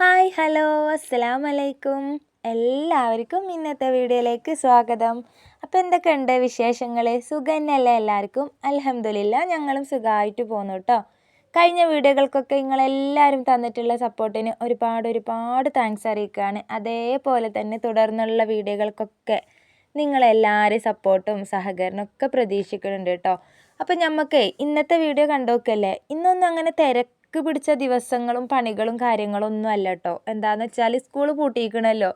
Hi hello അസ്സലാം വലൈക്കും എല്ലാവർക്കും ഇന്നത്തെ വീഡിയോയിലേക്ക് സ്വാഗതം. അപ്പോൾ എന്തൊക്കെയുണ്ട് വിശേഷങ്ങൾ സുഖന്നല്ലേ എല്ലാവർക്കും? അലഹമില്ല ഞങ്ങളും സുഖമായിട്ട് പോകുന്നു കേട്ടോ കഴിഞ്ഞ വീഡിയോകൾക്കൊക്കെ നിങ്ങളെല്ലാവരും തന്നിട്ടുള്ള സപ്പോർട്ടിന് ഒരുപാട് ഒരുപാട് താങ്ക്സ് അറിയിക്കുകയാണ്. അതേപോലെ തന്നെ തുടർന്നുള്ള വീഡിയോകൾക്കൊക്കെ നിങ്ങളെല്ലാവരും സപ്പോർട്ടും സഹകരണവും ഒക്കെ പ്രതീക്ഷിക്കുന്നുണ്ട് കേട്ടോ അപ്പം നമുക്ക് ഇന്നത്തെ വീഡിയോ കണ്ടോക്കല്ലേ? ഇന്നൊന്നും അങ്ങനെ തിരക്ക് തിരക്ക് പിടിച്ച ദിവസങ്ങളും പണികളും കാര്യങ്ങളും ഒന്നും അല്ല കേട്ടോ എന്താണെന്ന് വെച്ചാൽ സ്കൂൾ പൂട്ടിയിരിക്കണമല്ലോ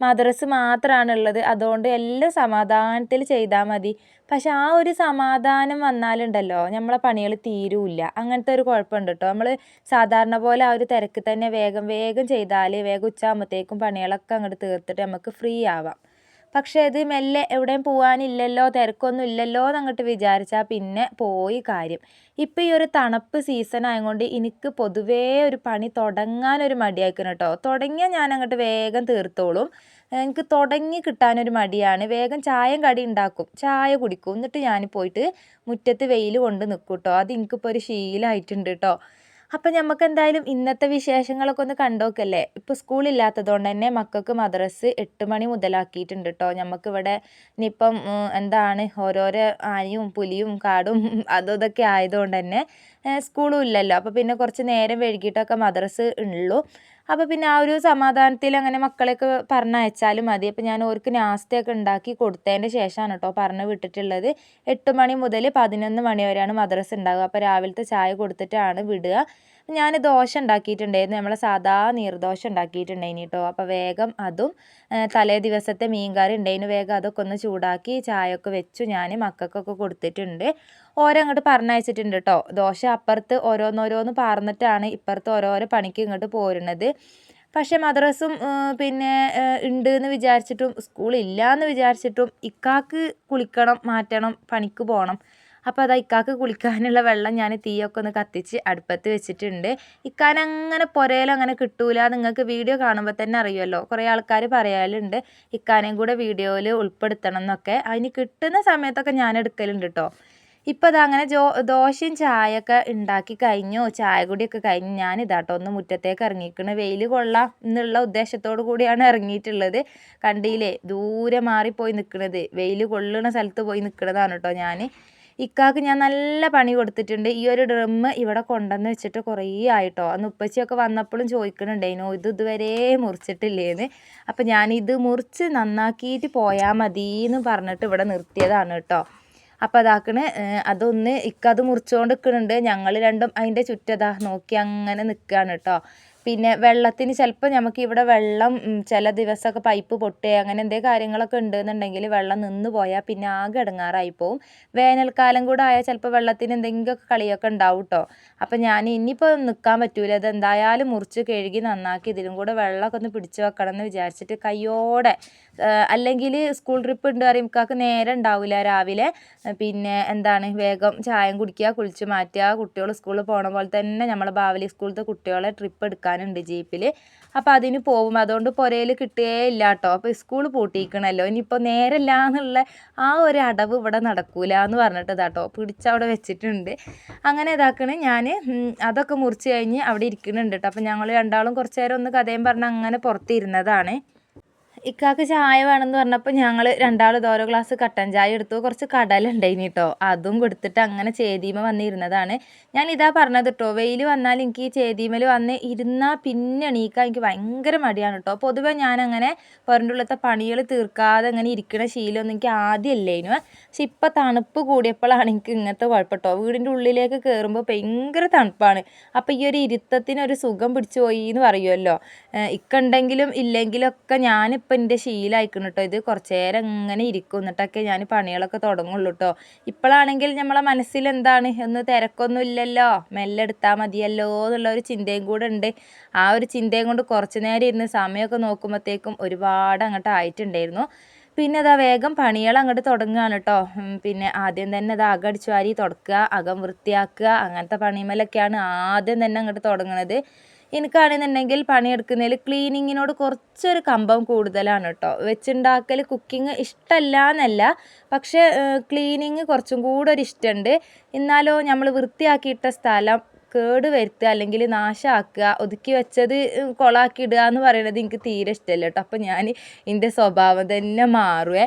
മദ്രസ് മാത്രമാണുള്ളത് അതുകൊണ്ട് എല്ലാം സമാധാനത്തിൽ ചെയ്താൽ മതി. പക്ഷെ ആ ഒരു സമാധാനം വന്നാലുണ്ടല്ലോ. നമ്മളെ പണികൾ തീരൂല്ല. അങ്ങനത്തെ ഒരു കുഴപ്പമുണ്ട് കേട്ടോ നമ്മൾ സാധാരണ പോലെ ആ ഒരു തിരക്ക് തന്നെ വേഗം വേഗം ചെയ്താൽ വേഗം ഉച്ചയാകുമ്പോഴത്തേക്കും പണികളൊക്കെ അങ്ങോട്ട് തീർത്തിട്ട് നമുക്ക് ഫ്രീ ആവാം. പക്ഷേ ഇത് മെല്ലെ എവിടെയും പോകാനില്ലല്ലോ തിരക്കൊന്നും ഇല്ലല്ലോ എന്നങ്ങോട്ട് വിചാരിച്ചാൽ പിന്നെ പോയി കാര്യം. ഇപ്പം ഈ ഒരു തണുപ്പ് സീസൺ ആയതുകൊണ്ട് എനിക്ക് പൊതുവേ ഒരു പണി തുടങ്ങാനൊരു മടിയായിരിക്കണം കേട്ടോ. തുടങ്ങിയാൽ ഞാൻ അങ്ങോട്ട് വേഗം തീർത്തോളും. എനിക്ക് തുടങ്ങി കിട്ടാനൊരു മടിയാണ്. വേഗം ചായം കടി ഉണ്ടാക്കും. ചായ കുടിക്കും. എന്നിട്ട് ഞാൻ പോയിട്ട് മുറ്റത്ത് വെയിൽ കൊണ്ട് നിൽക്കും കേട്ടോ അത് എനിക്കിപ്പോൾ ഒരു ശീലമായിട്ടുണ്ട് കേട്ടോ. അപ്പം നമുക്ക് എന്തായാലും ഇന്നത്തെ വിശേഷങ്ങളൊക്കെ ഒന്ന് കണ്ടോക്കല്ലേ? ഇപ്പോൾ സ്കൂളില്ലാത്തതുകൊണ്ട് തന്നെ മക്കൾക്ക് മദ്രസ് എട്ട് മണി മുതലാക്കിയിട്ടുണ്ട് കേട്ടോ നമുക്കിവിടെ ഇനിയിപ്പം എന്താണ് ഓരോരോ ആനയും പുലിയും കാടും അതും ഇതൊക്കെ ആയതുകൊണ്ട് തന്നെ സ്കൂളും ഇല്ലല്ലോ. അപ്പോൾ പിന്നെ കുറച്ച് നേരം വൈകിട്ടൊക്കെ മദ്രസ് ഉള്ളൂ. അപ്പോൾ പിന്നെ ആ ഒരു സമാധാനത്തിൽ അങ്ങനെ മക്കളെയൊക്കെ പറഞ്ഞയച്ചാലും മതി. അപ്പോൾ ഞാൻ ഓർക്ക് നാസ്തയൊക്കെ ഉണ്ടാക്കി കൊടുത്തതിന്റെ ശേഷമാണ് കേട്ടോ പറഞ്ഞ് വിട്ടിട്ടുള്ളത്. എട്ട് മണി മുതൽ പതിനൊന്ന് മണി വരെയാണ് മദ്രസ് ഉണ്ടാകുക അപ്പോൾ രാവിലത്തെ ചായ കൊടുത്തിട്ടാണ് വിടുക. ഞാൻ ദോശ ഉണ്ടാക്കിയിട്ടുണ്ടായിരുന്നു. നമ്മളെ സാധാ നീർദോശ ഉണ്ടാക്കിയിട്ടുണ്ടായിന് കേട്ടോ അപ്പോൾ വേഗം അതും തലേ ദിവസത്തെ മീൻകറി ഉണ്ടായിരുന്നു വേഗം അതൊക്കെ ഒന്ന് ചൂടാക്കി ചായ ഒക്കെ വെച്ചു. ഞാൻ മക്കൾക്കൊക്കെ കൊടുത്തിട്ടുണ്ട്. ഓരങ്ങോട്ട് പറഞ്ഞയച്ചിട്ടുണ്ട് കേട്ടോ ദോശ അപ്പുറത്ത് ഓരോന്നോരോന്ന് പാർന്നിട്ടാണ് ഇപ്പുറത്ത് ഓരോരോ പണിക്ക് ഇങ്ങോട്ട് പോരുന്നത്. പക്ഷേ മദ്രസും പിന്നെ ഉണ്ട് എന്ന് വിചാരിച്ചിട്ടും സ്കൂളില്ല എന്ന് വിചാരിച്ചിട്ടും ഇക്കാക്ക് കുളിക്കണം മാറ്റണം പണിക്ക് പോകണം അപ്പോൾ അതാ ഇക്കാക്ക് കുളിക്കാനുള്ള വെള്ളം ഞാൻ തീയൊക്കെ ഒന്ന് കത്തിച്ച് അടുപ്പത്ത് വെച്ചിട്ടുണ്ട്. ഇക്കാനങ്ങനെ പുരയിലും അങ്ങനെ കിട്ടൂല. നിങ്ങൾക്ക് വീഡിയോ കാണുമ്പോൾ തന്നെ അറിയുമല്ലോ. കുറേ ആൾക്കാർ പറയാലുണ്ട് ഇക്കാനേയും കൂടെ വീഡിയോയിൽ ഉൾപ്പെടുത്തണം എന്നൊക്കെ. അതിന് കിട്ടുന്ന സമയത്തൊക്കെ ഞാൻ എടുക്കലുണ്ട് കേട്ടോ ഇപ്പം അത് അങ്ങനെ ജോ ദോശയും ചായയൊക്കെ ഉണ്ടാക്കി കഴിഞ്ഞു. ചായ കൂടിയൊക്കെ കഴിഞ്ഞ് ഞാൻ ഇതാട്ടോ ഒന്ന് മുറ്റത്തേക്ക് ഇറങ്ങിക്കണ് വെയിൽ കൊള്ളാം എന്നുള്ള ഉദ്ദേശത്തോടു കൂടിയാണ് ഇറങ്ങിയിട്ടുള്ളത്. കണ്ടില്ലേ? ദൂരെ മാറിപ്പോയി നിൽക്കുന്നത് വെയിൽ കൊള്ളുന്ന സ്ഥലത്ത് പോയി നിൽക്കുന്നതാണ് കേട്ടോ ഞാൻ ഇക്കാക്ക് ഞാൻ നല്ല പണി കൊടുത്തിട്ടുണ്ട്. ഈ ഒരു ഡ്രമ്മ് ഇവിടെ കൊണ്ടുവന്ന് വെച്ചിട്ട് കുറേ ആയിട്ടോ. അന്ന് ഉപ്പച്ചിയൊക്കെ വന്നപ്പോഴും ചോദിക്കുന്നുണ്ടായിരുന്നു ഇത് ഇതുവരെ മുറിച്ചിട്ടില്ലേന്ന്? അപ്പം ഞാനിത് മുറിച്ച് നന്നാക്കിയിട്ട് പോയാൽ മതി എന്ന് പറഞ്ഞിട്ട് ഇവിടെ നിർത്തിയതാണ് കേട്ടോ അപ്പം അതാക്കണ് അതൊന്ന് ഇക്കത് മുറിച്ചുകൊണ്ട് നിൽക്കുന്നുണ്ട് ഞങ്ങൾ രണ്ടും അതിന്റെ ചുറ്റതാ നോക്കി അങ്ങനെ നിൽക്കുകയാണ് കേട്ടോ പിന്നെ വെള്ളത്തിന് ചിലപ്പോൾ നമുക്ക് ഇവിടെ വെള്ളം ചില ദിവസമൊക്കെ പൈപ്പ് പൊട്ടുക അങ്ങനെ എന്തേ കാര്യങ്ങളൊക്കെ ഉണ്ടെന്നുണ്ടെങ്കിൽ വെള്ളം നിന്ന് പോയാൽ പിന്നെ ആകെ ഇടങ്ങാറായി പോവും. വേനൽക്കാലം കൂടെ ആയാൽ ചിലപ്പോൾ വെള്ളത്തിന് എന്തെങ്കിലുമൊക്കെ കളിയൊക്കെ ഉണ്ടാവും കേട്ടോ അപ്പം ഞാൻ ഇനിയിപ്പോൾ നിൽക്കാൻ പറ്റൂല. ഇത് എന്തായാലും മുറിച്ച് കഴുകി നന്നാക്കി ഇതിലും കൂടെ വെള്ളമൊക്കെ ഒന്ന് പിടിച്ച് വെക്കണം എന്ന് വിചാരിച്ചിട്ട് കയ്യോടെ അല്ലെങ്കിൽ സ്കൂൾ ട്രിപ്പ് ഉണ്ട് പറയുമ്പോൾ നേരം ഉണ്ടാവില്ല രാവിലെ. പിന്നെ എന്താണ്? വേഗം ചായം കുടിക്കുക കുളിച്ച് മാറ്റുക. കുട്ടികൾ സ്കൂളിൽ പോണ പോലെ തന്നെ നമ്മളെ ബാവലി സ്കൂളിലത്തെ കുട്ടികളെ ട്രിപ്പ് എടുക്കാനുണ്ട് ജീപ്പിൽ അപ്പോൾ അതിന് പോകും. അതുകൊണ്ട് പുരയിൽ കിട്ടുകയേ ഇല്ല കേട്ടോ അപ്പോൾ സ്കൂൾ പൂട്ടിയിരിക്കണമല്ലോ ഇനിയിപ്പോൾ നേരല്ല എന്നുള്ള ആ ഒരു അടവ് ഇവിടെ നടക്കൂല എന്ന് പറഞ്ഞിട്ട് ഇതാട്ടോ പിടിച്ചവിടെ വെച്ചിട്ടുണ്ട്. അങ്ങനെ ഇതാക്കണേ. ഞാൻ അതൊക്കെ മുറിച്ച് കഴിഞ്ഞ് അവിടെ ഇരിക്കുന്നുണ്ട് കേട്ടോ അപ്പോൾ ഞങ്ങൾ രണ്ടാളും കുറച്ച് നേരം ഒന്ന് കഥയും പറഞ്ഞ് അങ്ങനെ പുറത്തിരുന്നതാണ്. ഇക്കാക്ക് ചായ വേണമെന്ന് പറഞ്ഞപ്പോൾ ഞങ്ങൾ രണ്ടാളും ഓരോ ഗ്ലാസ് കട്ടൻ ചായ എടുത്തു. കുറച്ച് കടല കേട്ടോ അതും കൊടുത്തിട്ട് അങ്ങനെ ചേതീമ വന്നിരുന്നതാണ്. ഞാൻ ഇതാ പറഞ്ഞത് കേട്ടോ വെയിൽ വന്നാൽ എനിക്ക് ചേതീമൽ വന്ന് ഇരുന്നാൽ പിന്നെ എണീക്കാൻ എനിക്ക് ഭയങ്കര മടിയാണ് കേട്ടോ പൊതുവെ ഞാനങ്ങനെ പുറന്റെ പണികൾ തീർക്കാതെ അങ്ങനെ ഇരിക്കുന്ന ശീലമൊന്നും എനിക്ക് ആദ്യം ഇല്ലേനു. പക്ഷെ ഇപ്പം തണുപ്പ് കൂടിയപ്പോഴാണ് എനിക്ക് ഇങ്ങനത്തെ കുഴപ്പട്ടോ വീടിന്റെ ഉള്ളിലേക്ക് കയറുമ്പോൾ ഭയങ്കര തണുപ്പാണ്. അപ്പോൾ ഈ ഒരു ഇരുത്തത്തിനൊരു സുഖം പിടിച്ചു പോയി എന്ന് പറയുമല്ലോ. ഇക്കുണ്ടെങ്കിലും ഇല്ലെങ്കിലും ഒക്കെ ഞാനിപ്പോൾ ഇപ്പം എന്റെ ശീലമായിക്കണം കേട്ടോ ഇത് കുറച്ച് നേരം ഇങ്ങനെ ഇരിക്കും. എന്നിട്ടൊക്കെ ഞാൻ പണികളൊക്കെ തുടങ്ങുള്ളൂ കേട്ടോ ഇപ്പോഴാണെങ്കിൽ നമ്മളെ മനസ്സിൽ എന്താണ്? ഒന്ന് തിരക്കൊന്നും ഇല്ലല്ലോ. മെല്ലെ എടുത്താൽ മതിയല്ലോ എന്നുള്ള ഒരു ചിന്തയും കൂടെ ഉണ്ട് ആ ഒരു ചിന്തയും കൊണ്ട് കുറച്ച് നേരം ഇരുന്ന് സമയമൊക്കെ നോക്കുമ്പോഴത്തേക്കും ഒരുപാട് അങ്ങോട്ട് ആയിട്ടുണ്ടായിരുന്നു. പിന്നെ അതാ വേഗം പണികൾ അങ്ങോട്ട് തുടങ്ങുകയാണ് കേട്ടോ പിന്നെ ആദ്യം തന്നെ അത് അകടിച്ചു വാരി തുടക്കുക അകം വൃത്തിയാക്കുക അങ്ങനത്തെ പണിമേലൊക്കെയാണ് ആദ്യം തന്നെ അങ്ങോട്ട് തുടങ്ങുന്നത് എനിക്കാണെന്നുണ്ടെങ്കിൽ പണിയെടുക്കുന്നതിൽ ക്ലീനിങ്ങിനോട് കുറച്ചൊരു കമ്പം കൂടുതലാണ് കേട്ടോ. വെച്ചുണ്ടാക്കൽ കുക്കിംഗ് ഇഷ്ടമല്ല എന്നല്ല പക്ഷേ ക്ലീനിങ് കുറച്ചും കൂടെ ഒരു ഇഷ്ടമുണ്ട് എന്നാലോ നമ്മൾ വൃത്തിയാക്കിയിട്ട സ്ഥലം കേട് വരുത്തുക അല്ലെങ്കിൽ നാശമാക്കുക ഒതുക്കി വെച്ചത് കൊളാക്കി ഇടുക എന്ന് പറയുന്നത് എനിക്ക് തീരെ ഇഷ്ടമല്ല കേട്ടോ. അപ്പോൾ ഞാൻ എന്റെ സ്വഭാവം തന്നെ മാറുവേ.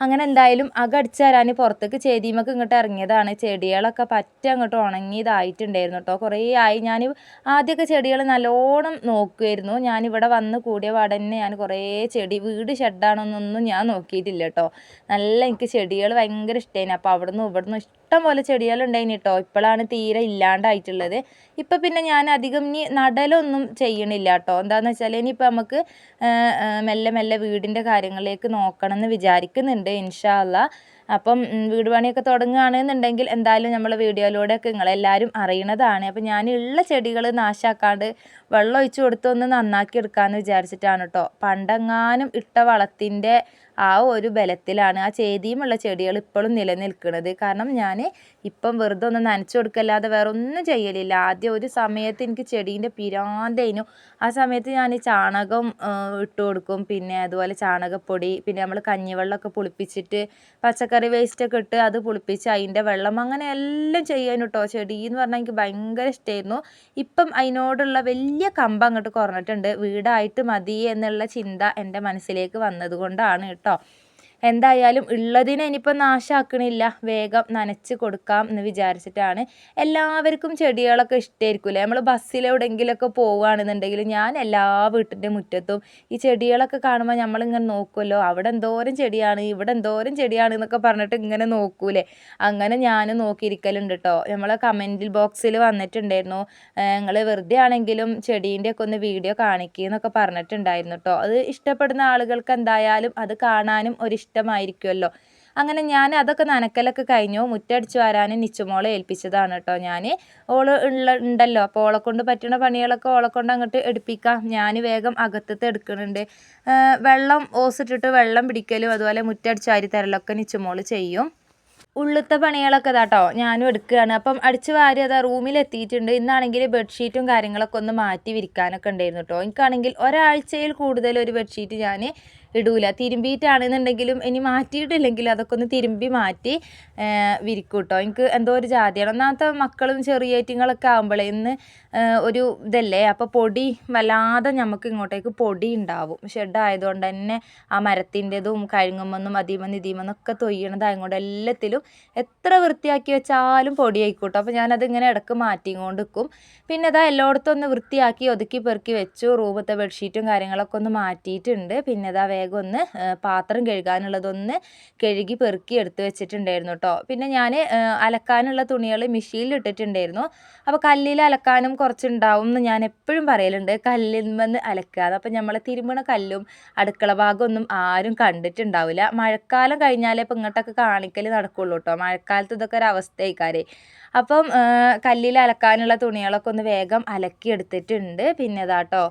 അങ്ങനെ എന്തായാലും അകടിച്ച് പുറത്തേക്ക് ചെടിയുമൊക്കെ ഇങ്ങോട്ട് ഇറങ്ങിയതാണ്. ചെടികളൊക്കെ പറ്റ അങ്ങോട്ട് ഉണങ്ങിയതായിട്ടുണ്ടായിരുന്നു കേട്ടോ കുറേ ആയി. ഞാൻ ആദ്യമൊക്കെ ചെടികൾ നല്ലോണം നോക്കുമായിരുന്നു ഞാനിവിടെ വന്ന് കൂടിയ പാടന്നെ ഞാൻ കുറേ ചെടി വീട് ഷെഡാണെന്നൊന്നും ഞാൻ നോക്കിയിട്ടില്ല കേട്ടോ നല്ല എനിക്ക് ചെടികൾ ഭയങ്കര ഇഷ്ടമായിരുന്നു അപ്പോൾ അവിടെ നിന്ന് ഇവിടെ നിന്ന് ഇഷ്ടം പോലെ ചെടികളുണ്ടായിന് കേട്ടോ ഇപ്പോഴാണ് തീരെ ഇല്ലാണ്ടായിട്ടുള്ളത്. ഇപ്പം പിന്നെ ഞാൻ അധികം ഇനി നടലൊന്നും ചെയ്യണില്ല കേട്ടോ എന്താണെന്ന് വെച്ചാൽ ഇനിയിപ്പോൾ നമുക്ക് മെല്ലെ മെല്ലെ വീടിന്റെ കാര്യങ്ങളിലേക്ക് നോക്കണം എന്ന് വിചാരിക്കുന്നുണ്ട് ഇൻഷാ അല്ലാ അപ്പം വീട് പണിയൊക്കെ തുടങ്ങുകയാണെന്നുണ്ടെങ്കിൽ എന്തായാലും നമ്മൾ വീഡിയോയിലൂടെയൊക്കെ നിങ്ങളെല്ലാവരും അറിയണതാണ്. അപ്പം ഞാൻ ഉള്ള ചെടികൾ നാശാക്കാണ്ട് വെള്ളം ഒഴിച്ചു കൊടുത്ത് ഒന്ന് നന്നാക്കി എടുക്കാമെന്ന് വിചാരിച്ചിട്ടാണ് കേട്ടോ പണ്ടെങ്ങാനും ഇട്ട വളത്തിന്റെ ആ ഒരു ബലത്തിലാണ് ആ ചേതിയുമുള്ള ചെടികൾ ഇപ്പോഴും നിലനിൽക്കുന്നത് കാരണം ഞാൻ ഇപ്പം വെറുതെ ഒന്ന് നനച്ചു കൊടുക്കല്ലാതെ വേറെ ഒന്നും ചെയ്യലില്ല. ആദ്യം ഒരു സമയത്ത് എനിക്ക് ചെടീന്റെ പിരാന്തേനു ആ സമയത്ത് ഞാൻ ചാണകം ഇട്ട് കൊടുക്കും. പിന്നെ അതുപോലെ ചാണകപ്പൊടി പിന്നെ നമ്മൾ കഞ്ഞിവെള്ളമൊക്കെ പുളിപ്പിച്ചിട്ട് പച്ചക്കറി വേസ്റ്റൊക്കെ ഇട്ട് അത് പുളിപ്പിച്ച് അതിന്റെ വെള്ളം അങ്ങനെ എല്ലാം ചെയ്യാൻ കേട്ടോ ചെടി എന്ന് പറഞ്ഞാൽ എനിക്ക് ഭയങ്കര ഇഷ്ടമായിരുന്നു ഇപ്പം അതിനോടുള്ള വലിയ കമ്പം അങ്ങോട്ട് കുറഞ്ഞിട്ടുണ്ട്. വീടായിട്ട് മതി എന്നുള്ള ചിന്ത എന്റെ മനസ്സിലേക്ക് വന്നതുകൊണ്ടാണ് കേട്ടോ. എന്തായാലും ഉള്ളതിനെ ഇനിയിപ്പോൾ നാശമാക്കണില്ല വേഗം നനച്ച് കൊടുക്കാം എന്ന് വിചാരിച്ചിട്ടാണ്. എല്ലാവർക്കും ചെടികളൊക്കെ ഇഷ്ടമായിരിക്കില്ലേ നമ്മൾ ബസ്സിലെവിടെയെങ്കിലുമൊക്കെ പോവുകയാണെന്നുണ്ടെങ്കിൽ ഞാൻ എല്ലാ വീട്ടിന്റെ മുറ്റത്തും ഈ ചെടികളൊക്കെ കാണുമ്പോൾ നമ്മളിങ്ങനെ നോക്കുമല്ലോ അവിടെ എന്തോരം ചെടിയാണ് ഇവിടെ എന്തോരം ചെടിയാണ് എന്നൊക്കെ പറഞ്ഞിട്ട് ഇങ്ങനെ നോക്കൂലേ? അങ്ങനെ ഞാൻ നോക്കിയിരിക്കലുണ്ട് കേട്ടോ നമ്മൾ കമന്റിൽ ബോക്സിൽ വന്നിട്ടുണ്ടായിരുന്നു. നിങ്ങൾ വെറുതെ ആണെങ്കിലും ചെടീന്റെ ഒക്കെ ഒന്ന് വീഡിയോ കാണിക്കുക എന്നൊക്കെ പറഞ്ഞിട്ടുണ്ടായിരുന്നു കേട്ടോ അത് ഇഷ്ടപ്പെടുന്ന ആളുകൾക്ക് എന്തായാലും അത് കാണാനും ഒരു ഇഷ്ടമായിരിക്കുമല്ലോ. അങ്ങനെ ഞാൻ അതൊക്കെ നനക്കലൊക്കെ കഴിഞ്ഞു. മുറ്റടിച്ചു വരാൻ നിച്ചുമോളെ ഏൽപ്പിച്ചതാണ് കേട്ടോ ഞാൻ ഓൾ ഉള്ള ഉണ്ടല്ലോ. അപ്പോൾ ഓളെ കൊണ്ട് പറ്റുന്ന പണികളൊക്കെ ഓളെ കൊണ്ട് അങ്ങോട്ട് എടുപ്പിക്കാം. ഞാൻ വേഗം അകത്തത്തെ എടുക്കുന്നുണ്ട്. വെള്ളം ഓസിട്ടിട്ട് വെള്ളം പിടിക്കലും അതുപോലെ മുറ്റടിച്ചു വാരി തരലൊക്കെ നിച്ചുമോൾ ചെയ്യും. ഉള്ളുത്ത പണികളൊക്കെ ഇതാട്ടോ ഞാനും എടുക്കുകയാണ്. അപ്പം അടിച്ച് വാരി അതാ റൂമിൽ എത്തിയിട്ടുണ്ട്. ഇന്നാണെങ്കിൽ ബെഡ്ഷീറ്റും കാര്യങ്ങളൊക്കെ ഒന്ന് മാറ്റി വിരിക്കാനൊക്കെ ഉണ്ടായിരുന്നു കേട്ടോ എനിക്കാണെങ്കിൽ ഒരാഴ്ചയിൽ കൂടുതൽ ഒരു ബെഡ്ഷീറ്റ് ഞാൻ ഇടൂല. തിരുമ്പിയിട്ടാണെന്നുണ്ടെങ്കിലും ഇനി മാറ്റിയിട്ടില്ലെങ്കിൽ അതൊക്കെ ഒന്ന് തിരുമ്പി മാറ്റി വിരിക്കും കേട്ടോ എനിക്ക് എന്തോ ഒരു ജാതിയാണ്. ഒന്നാമത്തെ മക്കളും ചെറിയ ഐറ്റങ്ങളൊക്കെ ആകുമ്പോഴേ ഇന്ന് ഒരു ഇതല്ലേ? അപ്പോൾ പൊടി വല്ലാതെ നമുക്ക് ഇങ്ങോട്ടേക്ക് പൊടി ഉണ്ടാവും. ഷെഡ് ആയതുകൊണ്ട് തന്നെ ആ മരത്തിന്റെതും കഴുങ്ങുമെന്നും അതിമെന്നും ഇതിമെന്നൊക്കെ തൊയ്യണതായതുകൊണ്ട് എല്ലാത്തിലും എത്ര വൃത്തിയാക്കി വെച്ചാലും പൊടി ആയിക്കോട്ടെ. അപ്പോൾ ഞാനത് ഇങ്ങനെ ഇടയ്ക്ക് മാറ്റിക്കൊണ്ട് നിൽക്കും പിന്നെ അതാ എല്ലായിടത്തും ഒന്ന് വൃത്തിയാക്കി ഒതുക്കി പെറുക്കി വെച്ചു. റൂമത്തെ ബെഡ്ഷീറ്റും കാര്യങ്ങളൊക്കെ ഒന്ന് മാറ്റിയിട്ടുണ്ട്. പിന്നെ അതാ വേഗം ഒന്ന് പാത്രം കഴുകാനുള്ളതൊന്ന് കഴുകി പെറുക്കി എടുത്ത് വെച്ചിട്ടുണ്ടായിരുന്നു കേട്ടോ പിന്നെ ഞാൻ അലക്കാനുള്ള തുണികൾ മിഷീനിൽ ഇട്ടിട്ടുണ്ടായിരുന്നു. അപ്പോൾ കല്ലിൽ അലക്കാനും കുറച്ചുണ്ടാവും എന്ന് ഞാൻ എപ്പോഴും പറയലുണ്ട്. കല്ലിൽ നിന്ന് അലക്കാതെ. അപ്പോൾ നമ്മൾ തിരുമണ കല്ലും അടുക്കള ഭാഗമൊന്നും ആരും കണ്ടിട്ടുണ്ടാവില്ല. മഴക്കാലം കഴിഞ്ഞാലേ ഇപ്പം ഇങ്ങോട്ടൊക്കെ കാണിക്കൽ നടക്കുള്ളൂ കേട്ടോ മഴക്കാലത്ത് ഇതൊക്കെ ഒരു അവസ്ഥയായിക്കാരേ. അപ്പം കല്ലിൽ അലക്കാനുള്ള തുണികളൊക്കെ ഒന്ന് വേഗം അലക്കി എടുത്തിട്ടുണ്ട്. പിന്നെ ഇതാട്ടോ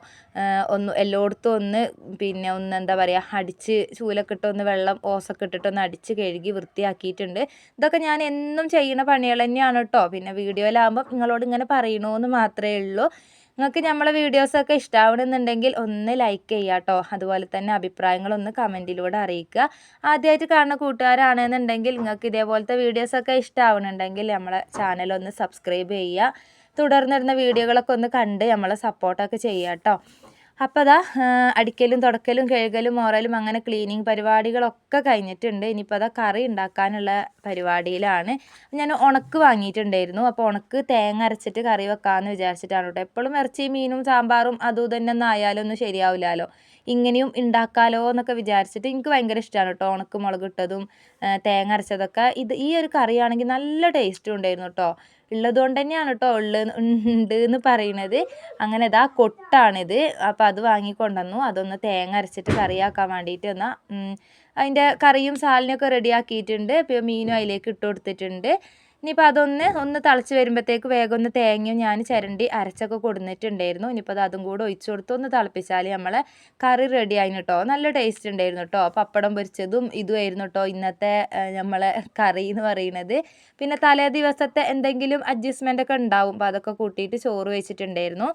ഒന്ന് എല്ലായിടത്തും ഒന്ന് പിന്നെ ഒന്ന് എന്താ പറയുക അടിച്ച് ചൂലൊക്കെ ഇട്ട് ഒന്ന് വെള്ളം ഓസൊക്കെ ഇട്ടിട്ടൊന്ന് അടിച്ച് കഴുകി വൃത്തിയാക്കിയിട്ടുണ്ട്. ഇതൊക്കെ ഞാൻ എന്നും ചെയ്യുന്ന പണികൾ തന്നെയാണ് കേട്ടോ. പിന്നെ വീഡിയോയിലാകുമ്പോൾ നിങ്ങളോട് ഇങ്ങനെ പറയണമെന്ന് മാത്രമേ ഉള്ളൂ. നിങ്ങൾക്ക് നമ്മളെ വീഡിയോസൊക്കെ ഇഷ്ടമാവണമെന്നുണ്ടെങ്കിൽ ഒന്ന് ലൈക്ക് ചെയ്യുക കേട്ടോ. അതുപോലെ തന്നെ അഭിപ്രായങ്ങളൊന്ന് കമന്റിലൂടെ അറിയിക്കുക. ആദ്യമായിട്ട് കാണുന്ന കൂട്ടുകാരാണെന്നുണ്ടെങ്കിൽ നിങ്ങൾക്ക് ഇതേപോലത്തെ വീഡിയോസൊക്കെ ഇഷ്ടമാവണമെന്നുണ്ടെങ്കിൽ നമ്മളെ ചാനലൊന്ന് സബ്സ്ക്രൈബ് ചെയ്യുക. തുടർന്നിരുന്ന വീഡിയോകളൊക്കെ ഒന്ന് കണ്ട് നമ്മളെ സപ്പോർട്ടൊക്കെ ചെയ്യാം കേട്ടോ. അപ്പോൾ അതാ അടിക്കലും തുടക്കലും കഴുകലും മോറലും അങ്ങനെ ക്ലീനിങ് പരിപാടികളൊക്കെ കഴിഞ്ഞിട്ടുണ്ട്. ഇനിയിപ്പോൾ അതാ കറി ഉണ്ടാക്കാനുള്ള പരിപാടിയിലാണ്. ഞാൻ ഉണക്ക് വാങ്ങിയിട്ടുണ്ടായിരുന്നു. അപ്പോൾ ഉണക്ക് തേങ്ങ അരച്ചിട്ട് കറി വെക്കാമെന്ന് വിചാരിച്ചിട്ടാണ് കേട്ടോ. എപ്പോഴും ഇറച്ചി മീനും സാമ്പാറും അതും തന്നെ ഒന്നും ആയാലൊന്നും ശരിയാവില്ലല്ലോ. ഇങ്ങനെയും ഉണ്ടാക്കാലോ എന്നൊക്കെ വിചാരിച്ചിട്ട് എനിക്ക് ഭയങ്കര ഇഷ്ടമാണ് കേട്ടോ. ഉണക്ക് മുളകിട്ടതും തേങ്ങ അരച്ചതൊക്കെ. ഇത് ഈ ഒരു കറിയാണെങ്കിൽ നല്ല ടേസ്റ്റും ഉണ്ടായിരുന്നു കേട്ടോ. ഉള്ളത് കൊണ്ട് തന്നെയാണ് കേട്ടോ ഉള്ളത് ഉണ്ട് എന്ന് പറയുന്നത് അങ്ങനെ ഇതാ കൊട്ടാണിത്. അപ്പോൾ അത് വാങ്ങിക്കൊണ്ടുവന്നു അതൊന്ന് തേങ്ങ അരച്ചിട്ട് കറിയാക്കാൻ വേണ്ടിയിട്ട് എന്നാൽ അതിന്റെ കറിയും സാലിനൊക്കെ റെഡിയാക്കിയിട്ടുണ്ട് പിന്നെ മീനും അതിലേക്ക് ഇട്ട് കൊടുത്തിട്ടുണ്ട്. ഇനിയിപ്പോൾ അതൊന്ന് ഒന്ന് തിളച്ച് വരുമ്പോഴത്തേക്ക് വേഗം ഒന്ന് തേങ്ങയും ഞാൻ ചിരണ്ടി അരച്ചൊക്കെ കൊടുത്തിട്ടുണ്ടായിരുന്നു ഇനിയിപ്പോൾ അത് അതും കൂടെ ഒഴിച്ചു കൊടുത്ത് ഒന്ന് തിളപ്പിച്ചാൽ നമ്മളെ കറി റെഡി ആയിരുന്നു കേട്ടോ നല്ല ടേസ്റ്റ് ഉണ്ടായിരുന്നു കേട്ടോ പപ്പടം പൊരിച്ചതും ഇതുമായിരുന്നു കേട്ടോ ഇന്നത്തെ നമ്മളെ കറി എന്ന് പറയുന്നത് പിന്നെ തലേ ദിവസത്തെ എന്തെങ്കിലും അഡ്ജസ്റ്റ്മെന്റ് ഒക്കെ ഉണ്ടാവും. അപ്പോൾ അതൊക്കെ കൂട്ടിയിട്ട് ചോറ് വെച്ചിട്ടുണ്ടായിരുന്നു.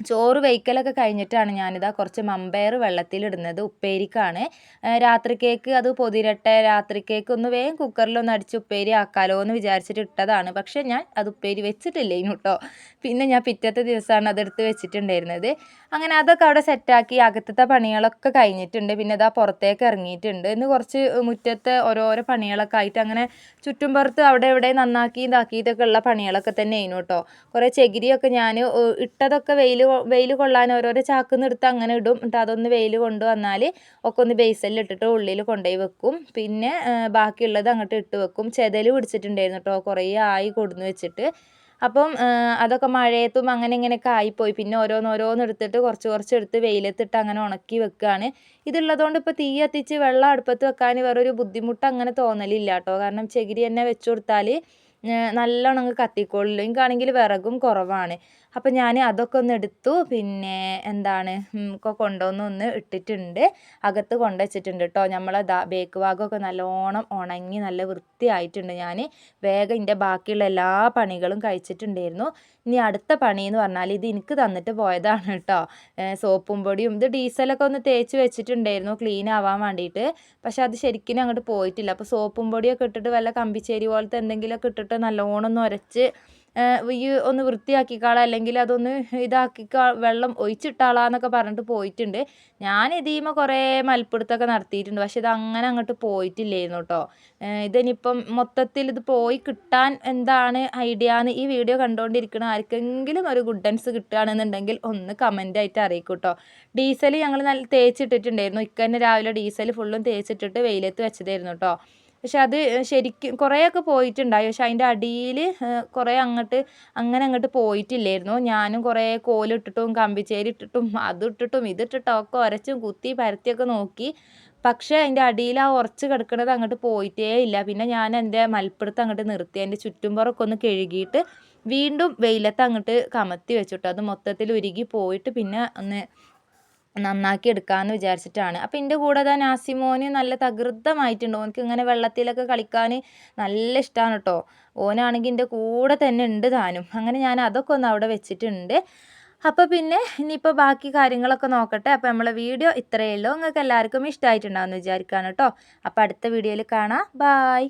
ചോറ് വെയ്ക്കലൊക്കെ കഴിഞ്ഞിട്ടാണ് ഞാനിതാ കുറച്ച് മമ്പയർ വെള്ളത്തിലിടുന്നത് ഉപ്പേരിക്കാണ്. രാത്രിക്കേക്ക് അത് പൊതിരട്ടെ രാത്രിക്കേക്ക് ഒന്ന് വേഗം കുക്കറിലൊന്ന് അടിച്ച് ഉപ്പേരി ആക്കാലോ എന്ന് വിചാരിച്ചിട്ട് ഇട്ടതാണ്. പക്ഷേ ഞാൻ അത് ഉപ്പേരി വെച്ചിട്ടില്ല ഇങ്ങോട്ടോ പിന്നെ ഞാൻ പിറ്റത്തെ ദിവസമാണ് അതെടുത്ത് വെച്ചിട്ടുണ്ടായിരുന്നത്. അങ്ങനെ അതൊക്കെ അവിടെ സെറ്റാക്കി അകത്തത്തെ പണികളൊക്കെ കഴിഞ്ഞിട്ടുണ്ട്. പിന്നെ ഇതാ പുറത്തേക്ക് ഇറങ്ങിയിട്ടുണ്ട്. ഇന്ന് കുറച്ച് മുറ്റത്തെ ഓരോരോ പണികളൊക്കെ ആയിട്ട് അങ്ങനെ ചുറ്റും പുറത്ത് അവിടെ ഇവിടെ നന്നാക്കി ഇതാക്കിയിട്ടൊക്കെ ഉള്ള പണികളൊക്കെ തന്നെ ആയിരുന്നു കുറേ ചകിരിയൊക്കെ ഞാൻ ഇട്ടതൊക്കെ വെയിൽ വെയിൽ കൊള്ളാൻ ഓരോരോ ചാക്കിന്ന് എടുത്ത് അങ്ങനെ ഇടും. എന്നിട്ട് അതൊന്ന് വെയിൽ കൊണ്ടുവന്നാൽ ഒക്കെ ഒന്ന് ബേസലിൽ ഇട്ടിട്ട് ഉള്ളിൽ കൊണ്ടുപോയി വെക്കും. പിന്നെ ബാക്കിയുള്ളത് അങ്ങോട്ട് ഇട്ട് വെക്കും. ചെതൽ പിടിച്ചിട്ടുണ്ടായിരുന്നു കേട്ടോ കുറേ ആയി കൊടുന്ന് വെച്ചിട്ട്. അപ്പം അതൊക്കെ മഴയത്തും അങ്ങനെ ഇങ്ങനെയൊക്കെ ആയിപ്പോയി. പിന്നെ ഓരോന്നോരോന്ന് എടുത്തിട്ട് കുറച്ച് കുറച്ച് എടുത്ത് വെയിലത്തിട്ട് അങ്ങനെ ഉണക്കി വെക്കുകയാണ് ഇതുള്ളതുകൊണ്ട് ഇപ്പോൾ തീ കത്തിച്ച് വെള്ളം അടുപ്പത്ത് വെക്കാൻ വേറൊരു ബുദ്ധിമുട്ട് അങ്ങനെ തോന്നലില്ല കേട്ടോ കാരണം ചകിരി തന്നെ വെച്ചു കൊടുത്താൽ നല്ലോണം അങ്ങ് കത്തിക്കോളും. എനിക്കാണെങ്കിൽ വിറകും കുറവാണ്. അപ്പം ഞാൻ അതൊക്കെ ഒന്ന് എടുത്തു. പിന്നെ എന്താണ് ഒക്കെ കൊണ്ടുവന്ന് ഒന്ന് ഇട്ടിട്ടുണ്ട്. അകത്ത് കൊണ്ടുവച്ചിട്ടുണ്ട് കേട്ടോ നമ്മളെ ബേക്ക് ഭാഗമൊക്കെ നല്ലോണം ഉണങ്ങി നല്ല വൃത്തിയായിട്ടുണ്ട് ഞാൻ വേഗം ഇതിന്റെ ബാക്കിയുള്ള എല്ലാ പണികളും കഴിച്ചിട്ടുണ്ടായിരുന്നു. ഇനി അടുത്ത പണി എന്ന് പറഞ്ഞാൽ ഇത് എനിക്ക് തന്നിട്ട് പോയതാണ് കേട്ടോ സോപ്പും പൊടിയും. ഇത് ഡീസലൊക്കെ ഒന്ന് തേച്ച് വെച്ചിട്ടുണ്ടായിരുന്നു ക്ലീൻ ആവാൻ വേണ്ടിയിട്ട് പക്ഷെ അത് ശരിക്കും അങ്ങോട്ട് പോയിട്ടില്ല. അപ്പോൾ സോപ്പും പൊടിയൊക്കെ ഇട്ടിട്ട് വല്ല കമ്പിച്ചേരി പോലത്തെ എന്തെങ്കിലുമൊക്കെ ഇട്ടിട്ട് നല്ലോണം ഒന്ന് ഉരച്ച് ഈ ഒന്ന് വൃത്തിയാക്കിക്കാളാം അല്ലെങ്കിൽ അതൊന്ന് ഇതാക്കിക്കാ വെള്ളം ഒഴിച്ചിട്ടാളാന്നൊക്കെ പറഞ്ഞിട്ട് പോയിട്ടുണ്ട്. ഞാൻ ഇതീമ കുറേ മൽപ്പിടുത്തമൊക്കെ നടത്തിയിട്ടുണ്ട്. പക്ഷെ ഇത് അങ്ങനെ അങ്ങോട്ട് പോയിട്ടില്ലായിരുന്നു കേട്ടോ. ഇതിനിപ്പം മൊത്തത്തിൽ ഇത് പോയി കിട്ടാൻ എന്താണ് ഐഡിയ എന്ന് ഈ വീഡിയോ കണ്ടുകൊണ്ടിരിക്കുന്ന ആർക്കെങ്കിലും ഒരു ഗുഡൻസ് കിട്ടുകയാണെന്നുണ്ടെങ്കിൽ ഒന്ന് കമന്റ് ആയിട്ട് അറിയിക്കും കേട്ടോ ഡീസൽ ഞങ്ങൾ നല്ല തേച്ചിട്ടിട്ടുണ്ടായിരുന്നു. ഇക്കന്നെ രാവിലെ ഡീസൽ ഫുള്ളും തേച്ചിട്ടിട്ട് വെയിലത്ത് വെച്ചതായിരുന്നു കേട്ടോ പക്ഷെ അത് ശരിക്കും കുറേയൊക്കെ പോയിട്ടുണ്ടായി. പക്ഷെ അതിന്റെ അടിയിൽ കുറേ അങ്ങോട്ട് അങ്ങനെ അങ്ങോട്ട് പോയിട്ടില്ലായിരുന്നു. ഞാനും കുറേ കോലിട്ടിട്ടും കമ്പിച്ചേരി ഇട്ടിട്ടും അതിട്ടിട്ടും ഇതിട്ടിട്ടും ഒക്കെ ഉരച്ചും കുത്തി പരത്തിയൊക്കെ നോക്കി. പക്ഷേ അതിന്റെ അടിയിൽ ആ ഉറച്ച് കിടക്കുന്നത് അങ്ങോട്ട് പോയിട്ടേ ഇല്ല. പിന്നെ ഞാൻ എന്റെ മൽപ്പിടുത്തം അങ്ങോട്ട് നിർത്തി. അതിന്റെ ചുറ്റുംപുറമൊക്കെ ഒന്ന് കഴുകിയിട്ട് വീണ്ടും വെയിലത്ത് അങ്ങോട്ട് കമത്തി വെച്ചിട്ടു. അത് മൊത്തത്തിൽ ഉരുകി പോയിട്ട് പിന്നെ ഒന്ന് നന്നാക്കി എടുക്കാമെന്ന് വിചാരിച്ചിട്ടാണ്. അപ്പോൾ എന്റെ കൂടെ താൻ നാസിമോന് നല്ല തകൃതമായിട്ടുണ്ട്. ഓനക്ക് ഇങ്ങനെ വെള്ളത്തിലൊക്കെ കളിക്കാൻ നല്ല ഇഷ്ടമാണ് കേട്ടോ ഓനാണെങ്കിൽ എന്റെ കൂടെ തന്നെ ഉണ്ട് താനും. അങ്ങനെ ഞാൻ അതൊക്കെ ഒന്ന് അവിടെ വെച്ചിട്ടുണ്ട്. അപ്പോൾ പിന്നെ ഇനിയിപ്പോൾ ബാക്കി കാര്യങ്ങളൊക്കെ നോക്കട്ടെ. അപ്പോൾ നമ്മളെ വീഡിയോ ഇത്രയേ ഉള്ളൂ. നിങ്ങൾക്ക് എല്ലാവർക്കും ഇഷ്ടമായിട്ടുണ്ടാകുമെന്ന് വിചാരിക്കുകയാണ് കേട്ടോ അപ്പോൾ അടുത്ത വീഡിയോയിൽ കാണാം. ബായ്